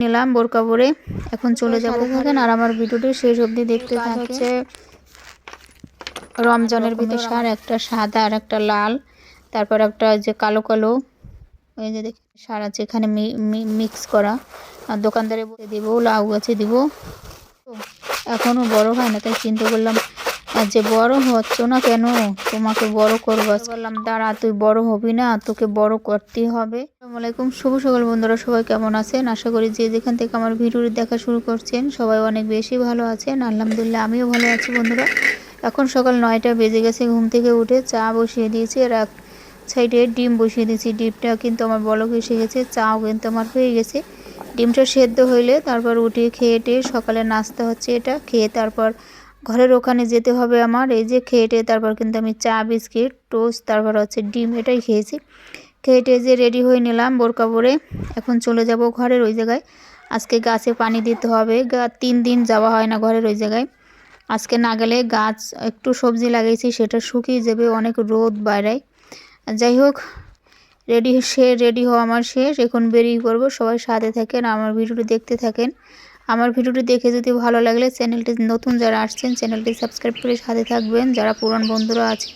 নিলাম বোরকা পরে। এখন চলে যাব থাকেন আর আমার ভিডিওটি শেষ অবধি দেখতে হচ্ছে রমজানের ভিতরে সার একটা সাদা আর একটা লাল। তারপর একটা যে কালো কালো ওই যে দেখি সার আছে এখানে মিক্স করা। আর দোকানদারে বলে দিব লাউ গাছে দিব। এখনও বড় হয় না তাই চিন্তা করলাম আর যে বড় হচ্ছ না কেন? তোমাকে বড় করব। বললাম দাঁড়া তুই বড় হবি না তোকে বড় করতেই হবে। আসসালামু আলাইকুম। শুভ সকাল বন্ধুরা, সবাই কেমন আছেন? আশা করি যে যেখান থেকে আমার ভিডিওটি দেখা শুরু করছেন, সবাই অনেক বেশি ভালো আছেন। আলহামদুলিল্লাহ, আমিও ভালো আছি বন্ধুরা। এখন সকাল নয়টা বেজে গেছে, ঘুম থেকে উঠে চা বসিয়ে দিয়েছি আর এক সাইডে ডিম বসিয়ে দিয়েছি। ডিমটা কিন্তু আমার বলক এসে গেছে, চাও কিন্তু আমার হয়ে গেছে। ডিমটা সেদ্ধ হইলে তারপর উঠে খেয়ে টেয়ে সকালে নাস্তা হচ্ছে এটা। খেয়ে তারপর ঘরের ওখানে যেতে হবে আমার। এই যে খেয়ে টেয়ে তারপর কিন্তু আমি চা, বিস্কিট, টোস্ট, তারপর হচ্ছে ডিম এটাই খেয়েছি। খেয়ে যে রেডি হয়ে নিলাম বোরকা পরে এখন চলে যাব ঘরের ওই জায়গায়। আজকে গাছে পানি দিতে হবে তিন দিন যাওয়া হয় না ঘরের ওই জায়গায়। আজকে না গেলে গাছ একটু সবজি লাগিয়েছি, সেটা শুকিয়ে যাবে, অনেক রোদ বাইরায় যাই হোক, রেডি সে রেডি হওয়া আমার শেষ, এখন বেরিয়ে পড়ব, সবাই সাথে থাকেন, আমার ভিডিওটি দেখতে থাকেন। আমার ভিডিওটি দেখে যদি ভালো লাগলে চ্যানেলটি নতুন যারা আসছেন, চ্যানেলটি সাবস্ক্রাইব করে সাথে থাকবেন, যারা পুরান বন্ধুরা আছে।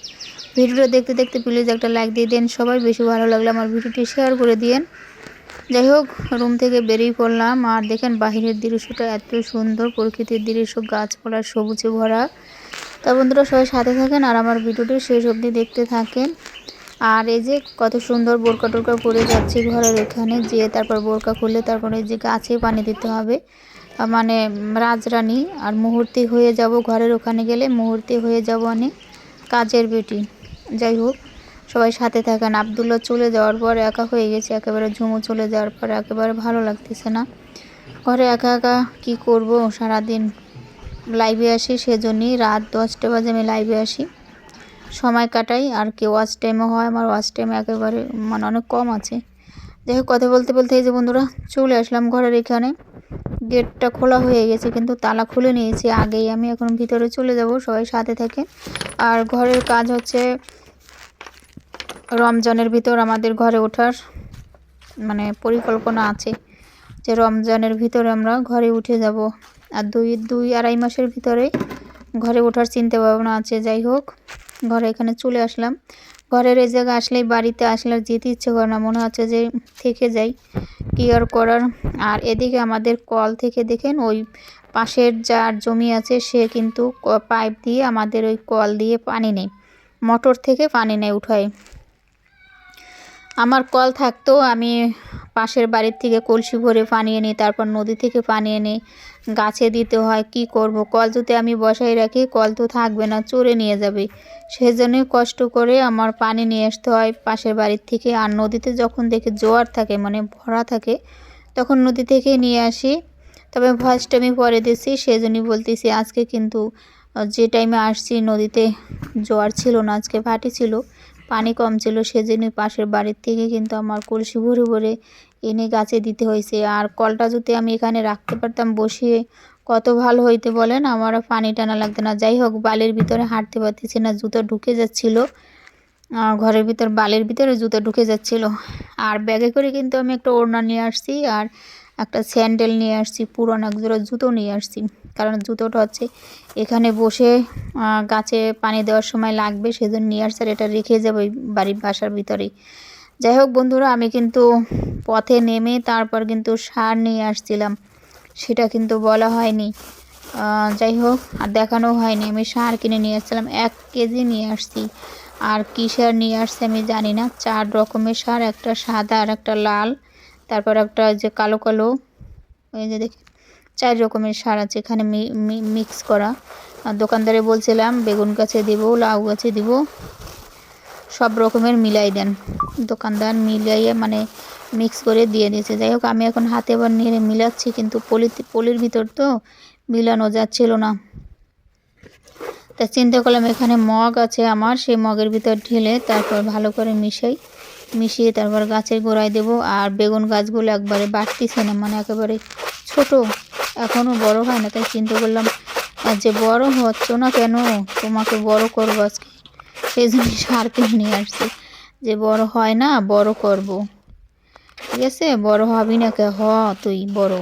ভিডিওটা দেখতে দেখতে প্লিজ একটা লাইক দিয়ে দেন। সবাই বেশি ভালো লাগলে আমার ভিডিওটি শেয়ার করে দিয়েন। যাই হোক রুম থেকে বেরিয়ে পড়লাম। আর দেখেন বাহিরের দৃশ্যটা এত সুন্দর, প্রকৃতির দৃশ্য, গাছপালা সবুজে ভরা। তা বন্ধুরা, সবাই সাথে থাকেন আর আমার ভিডিওটি শেষ অবধি দেখতে থাকেন। আর এই যে কত সুন্দর বোরকা টোরকা পরে যাচ্ছি ঘরের ওখানে যেয়ে তারপর বোরকা খুললে তারপরে যে গাছে পানি দিতে হবে। মানে রাজরানী, আর মুহূর্তে হয়ে যাব ঘরের ওখানে গেলে, মুহূর্তে হয়ে যাব অনেক কাজের বেটি। যাই হোক, সবাই সাথে থাকেন। আবদুল্লা চলে যাওয়ার পর একা হয়ে গেছে। একেবারে ঝুমু চলে যাওয়ার পর একেবারে ভালো লাগতেছে না। ঘরে একা একা কি করব? সারাদিন লাইভে আসি সেজন্যই। রাত দশটা বাজে আমি লাইভে আসি। সময় কাটাই। আর কি ওয়াচ টাইমও হয়। আমার ওয়াচ টাইম একেবারে মানে অনেক কম আছে। যাই হোক, কথা বলতে বলতে এই যে বন্ধুরা, চলে আসলাম ঘরের এখানে। গেটটা খোলা হয়ে গেছে, কিন্তু তালা খুলে নিয়েছি। আগেই আমি এখন ভিতরে চলে যাব, সবাই সাথে থাকে আর ঘরের কাজ হচ্ছে রমজানের ভিতর আমাদের ঘরে ওঠার মানে পরিকল্পনা আছে যে রমজানের ভিতরে আমরা ঘরে উঠে যাব। আর দুই দুই আড়াই মাসের ভিতরে ঘরে ওঠার চিন্তা ভাবনা আছে। যাই হোক, ঘরে এখানে চলে আসলাম। ঘরের এই জায়গায় আসলেই বাড়িতে আসলে আর যেতে ইচ্ছে করে না। মনে হচ্ছে যে থেকে যাই, কি আর করার? আর এদিকে আমাদের কল থেকে দেখেন ওই পাশের যার জমি আছে, সে কিন্তু পাইপ দিয়ে আমাদের ওই কল দিয়ে পানি নেই মোটর থেকে পানি নেয় উঠায়। আমার কল থাকতো, আমি পাশের বাড়ির থেকে কলসি ভরে পানি এনে, তারপর নদী থেকে পানি এনে গাছে দিতে হয়, কি করব? কল যদি আমি বসাই রাখি, কল তো থাকবে না, চড়ে নিয়ে যাবে। সেজন্যই কষ্ট করে আমার পানি নিয়ে আসতে হয় পাশের বাড়ির থেকে। আর নদীতে যখন দেখে জোয়ার থাকে মানে ভরা থাকে, তখন নদী থেকে নিয়ে আসি। তবে ভয়েসটা আমি পরে দিছি সেজন্যই বলতেছি আজকে কিন্তু যে টাইমে আসছি নদীতে, জোয়ার ছিল না, আজকে ভাটি ছিল। পানি কম ছিল, সেজন্যই পাশের বাড়ির থেকে কিন্তু আমার কলসি ভরে ভরে এনে গাছে দিতে হয়েছে। আর কলটা যদি আমি এখানে রাখতে পারতাম, বসিয়ে কত ভালো হইতে বলেন আমার পানি টানা লাগতো না। যাই হোক, বালির ভিতরে হাঁটতে পারতেছি না, জুতো ঢুকে যাচ্ছিল। ঘরের ভিতর, বালির ভিতরে জুতো ঢুকে যাচ্ছিল। আর ব্যাগে করে কিন্তু আমি একটা ওড়না নিয়ে আসছি। আর একটা স্যান্ডেল নিয়ে আসছি, পুরনো এক জোড়া জুতো নিয়ে আসছি। কারণ জুতোটা হচ্ছে এখানে বসে গাছে পানি দেওয়ার সময় লাগবে, সেজন্য নিয়ে আসছে আর এটা রেখে যাবে বাড়ির বাসার ভিতরেই। যাই হোক বন্ধুরা, আমি কিন্তু পথে নেমে তারপর কিন্তু সার নিয়ে আসছিলাম, সেটা কিন্তু বলা হয়নি। যাই হোক, আর দেখানো হয়নি। আমি সার কিনে নিয়ে আসছিলাম, এক কেজি নিয়ে আসছি। আর কী সার নিয়ে আসছে আমি জানি না, চার রকমের সার, একটা সাদা আর একটা লাল। তারপর একটা যে কালো কালো, ওই যে দেখি, চার রকমের সার আছে এখানে মিক্স করা। আর দোকানদারে বলছিলাম, বেগুন গাছে দিব, লাউ গাছে দিব, সব রকমের মিলাই দেন। দোকানদার মিলাইয়ে মানে মিক্স করে দিয়ে দিয়েছে। যাই হোক, আমি এখন হাতে আবার নিয়ে মিলাচ্ছি, কিন্তু পলি, পলির ভিতর তো মিলানো যাচ্ছিল না। তা চিন্তা করলাম এখানে মগ আছে আমার, সেই মগের ভিতর ঢেলে তারপর ভালো করে মিশাই। মিশিয়ে তারপর গাছের গোড়ায় দেব আর বেগুন গাছগুলো একবারে বাড়তিছে না মানে একেবারে ছোট। এখনও বড় হয় না, তাই চিন্তা করলাম যে বড় হচ্ছ না কেন, তোমাকে বড় করব আজকে। সেই জন্য সার কিনে নিয়ে আসছি। যে বড় হয় না, বড় করব। ঠিক আছে? বড় হবি না কে? হ, তুই বড়।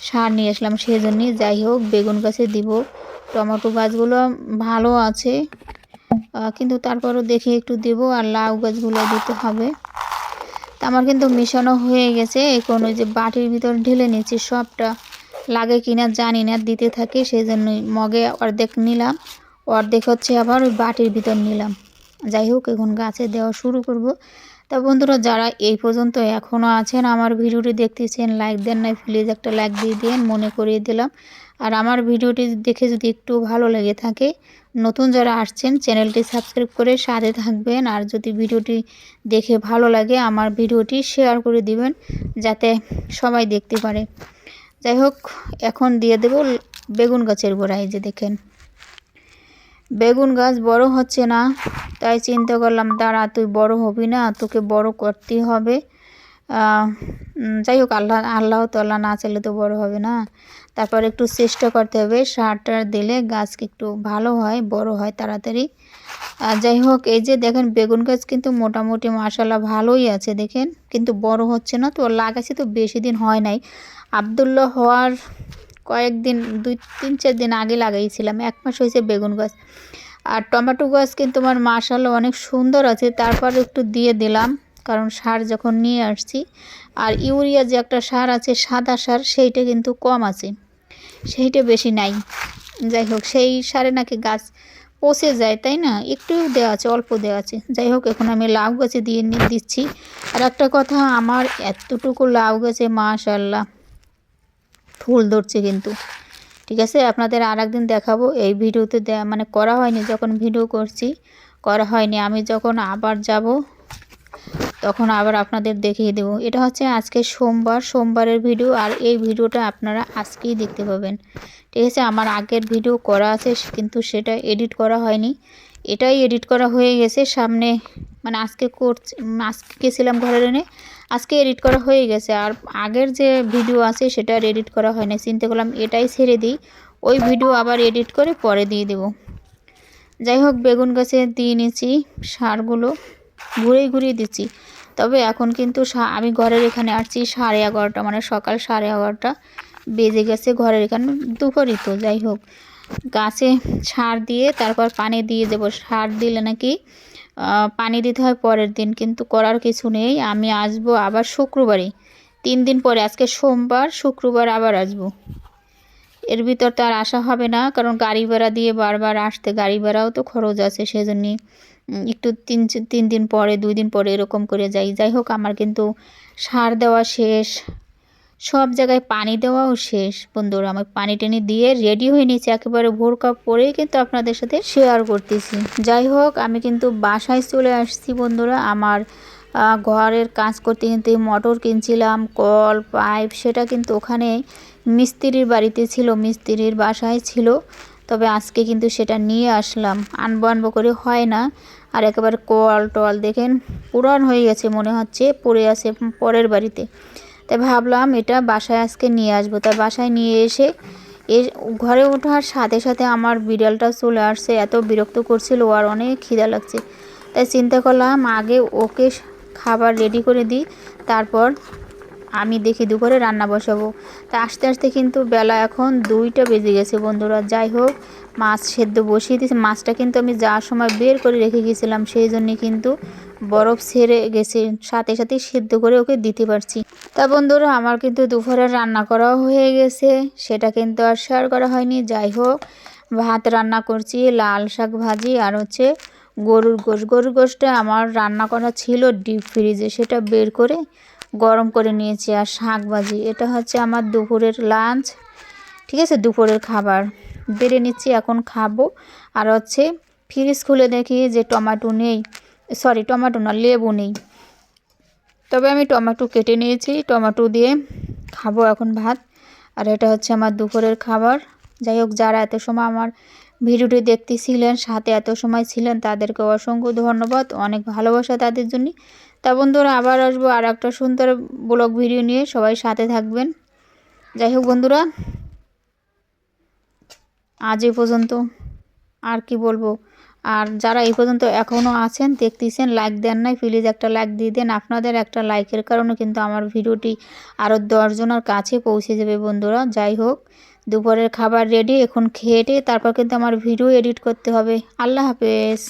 সার নিয়ে আসলাম সেই জন্যই। যাই হোক, বেগুন গাছে দিব। টমেটো গাছগুলো ভালো আছে। কিন্তু তারপরও দেখে একটু দেব আর লাউ গাছগুলো দিতে হবে। তা আমার কিন্তু মেশানো হয়ে গেছে। এখন ওই যে বাটির ভিতর ঢেলে নিচ্ছি সবটা লাগে কিনা জানি না, দিতে থাকে সেই জন্যই মগে অর্ধেক নিলাম, অর্ধেক হচ্ছে আবার ওই বাটির ভিতর নিলাম। যাই হোক, এখন গাছে দেওয়া শুরু করব। তা বন্ধুরা, যারা এই পর্যন্ত এখনও আছেন আমার ভিডিওটি দেখতেছেন, লাইক দেন নাই, প্লিজ একটা লাইক দিয়ে দিন মনে করিয়ে দিলাম। আর আমার ভিডিওটি দেখে যদি একটু ভালো লেগে থাকে নতুন যারা আসছেন, চ্যানেলটি সাবস্ক্রাইব করে সাথে থাকবেন। আর যদি ভিডিওটি দেখে ভালো লাগে, আমার ভিডিওটি শেয়ার করে দিবেন, যাতে সবাই দেখতে পারে। যাই হোক, এখন দিয়ে দেব বেগুন গাছের গোড়ায় যে দেখেন। বেগুন গাছ বড় হচ্ছে না, তাই চিন্তা করলাম, দাঁড়া, তুই বড় হবি না, তোকে বড় করতেই হবে। যাই হোক, আল্লাহ আল্লাহ তো, আল্লাহ না চাইলে তো বড় হবে না। তারপর একটু চেষ্টা করতে হবে সার টার দিলে গাছ একটু ভালো হয়, বড় হয় তাড়াতাড়ি। আর যাই হোক, এই যে দেখেন, বেগুন গাছ কিন্তু মোটামুটি মাসাল্লাহ ভালোই আছে, দেখেন। কিন্তু বড় হচ্ছে না, তো লাগাইছি তো বেশি দিন হয় নাই। আবদুল্লাহ হওয়ার কয়েকদিন, দুই, তিন, চার দিন আগে লাগাইছিলাম, এক মাস হয়েছে বেগুন গাছ। আর টমেটো গাছ কিন্তু আমার মাসাল্লাহ অনেক সুন্দর আছে, তারপর একটু দিয়ে দিলাম। কারণ সার যখন নিয়ে আসছি, আর ইউরিয়া যে একটা সার আছে, সাদা সার, সেইটা কিন্তু কম আছে। সেইটা বেশি নাই। যাই হোক, সেই সারে নাকি গাছ পচে যায়, তাই না? একটু দেওয়া আছে, অল্প দেওয়া আছে। যাই হোক, এখন আমি লাউ গাছে দিয়ে নি- দিচ্ছি। আর একটা কথা, আমার এতটুকু লাউ গাছে মাশাল্লাহ ফুল ধরছে কিন্তু। ঠিক আছে? আপনাদের আর একদিন দেখাবো। এই ভিডিওতে দে- মানে করা হয়নি, যখন ভিডিও করছি, করা হয়নি। আমি যখন আবার যাব তখন আবার আপনাদের দেখিয়ে দেবো। এটা হচ্ছে আজকে সোমবার, সোমবারের ভিডিও আর এই ভিডিওটা আপনারা আজকেই দেখতে পাবেন। ঠিক আছে, আমার আগের ভিডিও করা আছে, কিন্তু সেটা এডিট করা হয়নি। এটাই এডিট করা হয়ে গেছে, সামনে মানে আজকে করছি, আজকে গেছিলাম ঘরে এনে আজকে এডিট করা হয়ে গেছে। আর আগের যে ভিডিও আছে সেটা এডিট করা হয়নি, চিন্তা করলাম এটাই ছেড়ে দিই, ওই ভিডিও আবার এডিট করে পরে দিয়ে দেবো। যাই হোক, বেগুন গাছে দিয়ে নিয়েছি সারগুলো। ঘুরেই ঘুরিয়ে দিচ্ছি। তবে এখন কিন্তু আমি ঘরের এখানে আসছি সাড়ে এগারোটা মানে সকাল সাড়ে এগারোটা বেজে গেছে ঘরের এখানে দুপুরই তো, যাই হোক। গাছে সার দিয়ে তারপর পানি দিয়ে দেবো। সার দিলে নাকি পানি দিতে হয় পরের দিন, কিন্তু করার কিছু নেই। আমি আসব আবার শুক্রবারে তিন দিন পরে, আজকে সোমবার, শুক্রবার আবার আসব। এর ভিতর তো আর আসা হবে না, কারণ গাড়ি ভাড়া দিয়ে বারবার আসতে, গাড়ি ভাড়াও তো খরচ আছে, সেজন্যই একটু তিন তিন দিন পরে, দুই দিন পরে এরকম করে যাই। যাই হোক, আমার কিন্তু সার দেওয়া শেষ, সব জায়গায় পানি দেওয়াও শেষ। বন্ধুরা, আমি পানি টানি দিয়ে রেডি হয়ে নিয়েছি। একেবারে ভোর কাপ পরেই কিন্তু আপনাদের সাথে শেয়ার করতেছি। যাই হোক, আমি কিন্তু বাসায় চলে আসছি বন্ধুরা। আমার ঘরের কাজ করতে কিন্তু মোটর কিনছিলাম, কল, পাইপ, সেটা কিন্তু ওখানে মিস্ত্রির বাড়িতে ছিল, মিস্ত্রির বাসায় ছিল। তবে আজকে কিন্তু সেটা নিয়ে আসলাম। আনব আনব করে হয় না। আর একেবারে কল টল দেখেন, পুরান হয়ে গেছে মনে হচ্ছে, পড়ে আছে পরের বাড়িতে। তাই ভাবলাম এটা বাসায় আজকে নিয়ে আসব। তাই বাসায় নিয়ে এসে, এ ঘরে ওঠার সাথে সাথে আমার বিড়ালটা চলে আসছে, এত বিরক্ত করছিল আর অনেক খিদা লাগছে। তাই চিন্তা করলাম আগে ওকে খাবার রেডি করে দিই, তারপর আমি দেখি দুপুরে রান্না বসাবো। তা আস্তে আস্তে কিন্তু বেলা এখন দুইটা বেজে গেছে বন্ধুরা। যাই হোক, মাছ সেদ্ধ বসিয়ে দিয়েছি। মাছটা কিন্তু আমি যাওয়ার সময় বের করে রেখে গেছিলাম, সেই জন্যে কিন্তু বরফ ছেড়ে গেছে। সাথে সাথে সেদ্ধ করে ওকে দিতে পারছি। তা বন্ধুরা, আমার কিন্তু দুপুরে রান্না করাও হয়ে গেছে। সেটা কিন্তু আর শেয়ার করা হয়নি। যাই হোক, ভাত রান্না করছি, লাল শাক ভাজি আর হচ্ছে গরুর গোশ। গরুর গোশটা আমার রান্না করা ছিল ডিপ ফ্রিজে। সেটা বের করে গরম করে নিয়েছি আর শাক ভাজি এটা হচ্ছে আমার দুপুরের লাঞ্চ ঠিক আছে? দুপুরের খাবার। বেড়ে নিচ্ছি, এখন খাব। আর হচ্ছে ফ্রিজ খুলে দেখি যে টমেটো নেই। সরি টমেটো না, লেবু নেই। তবে আমি টমেটো কেটে নিয়েছি, টমেটো দিয়ে খাব এখন ভাত। আর এটা হচ্ছে আমার দুপুরের খাবার। যাই হোক, যারা এত সময় আমার ভিডিওটি দেখতেছিলেন, সাথে এত সময় ছিলেন, তাদেরকে অসংখ্য ধন্যবাদ। অনেক ভালোবাসা তাদের জন্য। তা বন্ধুরা আবার আসব আর একটা সুন্দর ব্লগ ভিডিও নিয়ে, সবাই সাথে থাকবেন। যাই হোক বন্ধুরা, আজ এ পর্যন্ত আর কি বলব। আর যারা এই পর্যন্ত এখনও আছেন, দেখতেছেন লাইক দেন নাই প্লিজ একটা লাইক দিয়ে দেন। আপনাদের একটা লাইকের কারণে কিন্তু আমার ভিডিওটি আরও দশজনের কাছে পৌঁছে যাবে বন্ধুরা। যাই হোক, দুপুরের খাবার রেডি এখন খেয়ে তারপর কিন্তু আমার ভিডিও এডিট করতে হবে। আল্লাহ হাফেজ।